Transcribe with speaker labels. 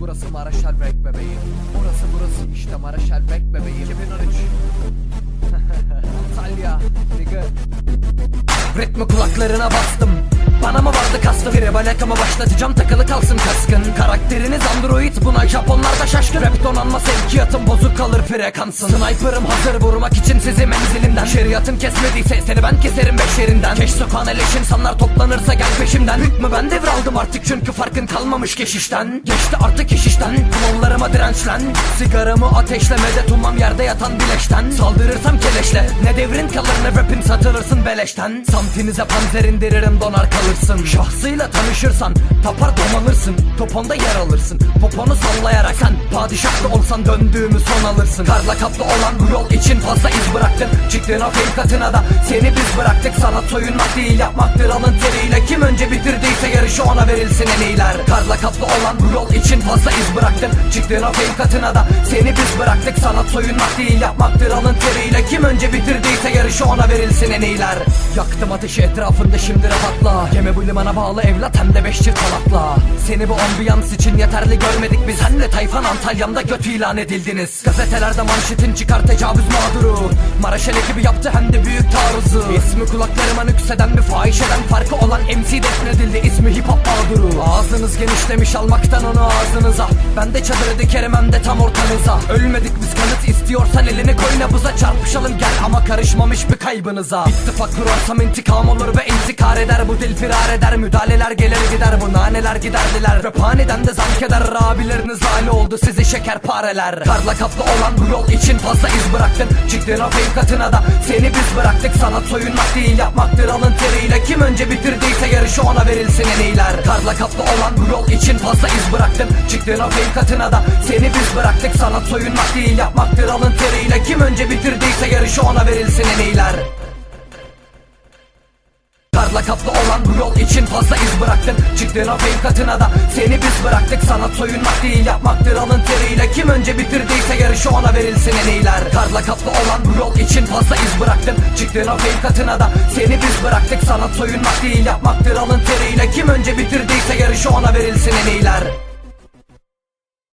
Speaker 1: burası Maraşel Break bebeğim Orası burası işte Maraşel Break bebeğim 2013 Antalya Nigga. Ritmi kulaklarına bastım bana mı vardı kastı Tribal başlatacağım takılı kalsın kaskın. Karakteriniz android buna Japonlar da şaşkın. Rap donanma sevkiyatım bozuk kalır frekansın. Sniper'ım hazır vurmak için sizi menzilimden Şeriatın kesmediyse seni ben keserim beş yerinden Keş sokağın eleş insanlar toplanırsa gel peşimden. Hükmü ben devraldım artık çünkü farkın kalmamış keşişten. Geçti artık iş işten klonlarıma dirençlen. Sigaramı ateşlemede tummam yerde yatan bileşten. Saldırırsam keleşle ne devrin kalır ne rapin satılırsın beleşten. Samtinize panzer indiririm donar kalırsın Şahsıyla tanışırsan tapar domalırsın Toponda yer alırsın. Poponu sallayarak Sen padişah da olsan döndüğümü son alırsın. Karla kaplı olan bu yol için fazla iz bıraktın Çıktığın o fake katına da seni biz bıraktık. Sanat soyunmak değil yapmaktır. Alın teriyle Kim önce bitirdiyse yarışı ona verilsin en iyiler. Karla kaplı olan bu yol için fazla iz bıraktın Çıktığın o fake katına da seni biz bıraktık. Sanat soyunmak değil yapmaktır. Alın teriyle Kim önce bitirdiyse yarışı ona verilsin en iyiler. Yaktım ateşi etrafında şimdi rahatla. Gemi bu limana bağlı evlat hem de beş çift halatla Seni bu ambiyans için yeterli görmedik biz. Senle tayfan Antalya'mda kötü ilan edildiniz. Gazetelerde manşetin çıkar tecavüz mağduru. Maraşel ekibi yaptı hem de büyük taarruzu. İsmi kulaklarıma nükseden bir fahişeden Farkı olan MC defnedildi. İsmi hip hop mağduru. Ağzınız genişlemiş almaktan onu ağzınıza. Ben de çadırı dikerim hem de tam ortanıza. Ölmedik biz kanıt istiyorsan elini koy nabıza Çarpışalım. Gel ama karışmamış bir kaybınıza. İttifak kurarsam intikam olur ve intikar eder. Bu dil firar eder müdahaleler gelir gider Bu naneler giderdiler. Röphaneden de zank eder Abileriniz hali oldu sizi şekerpareler Karla kaplı olan bu yol için fazla iz bıraktın. Çıktığın o fake katına da seni biz bıraktık. Sanat soyunmak değil yapmaktır alın teriyle. Kim önce bitirdiyse yarışı ona verilsin en iyiler. Karla kaplı olan bu yol için fazla iz bıraktın. Çıktığın o fake katına da seni biz bıraktık. Sanat soyunmak değil yapmaktır alın teriyle. Kim önce bitirdiyse yarışı ona verilsin en iyiler Karla kaplı olan bu yol için fazla iz bıraktın. Çıktığın o fake katına da seni biz bıraktık. Sanat soyunmak değil yapmaktır. Alın teriyle Kim önce bitirdiyse yarışı ona verilsin en iyiler. Karla kaplı olan bu yol için fazla iz bıraktın. Çıktığın o fake katına da seni biz bıraktık. Sanat soyunmak değil yapmaktır. Alın teriyle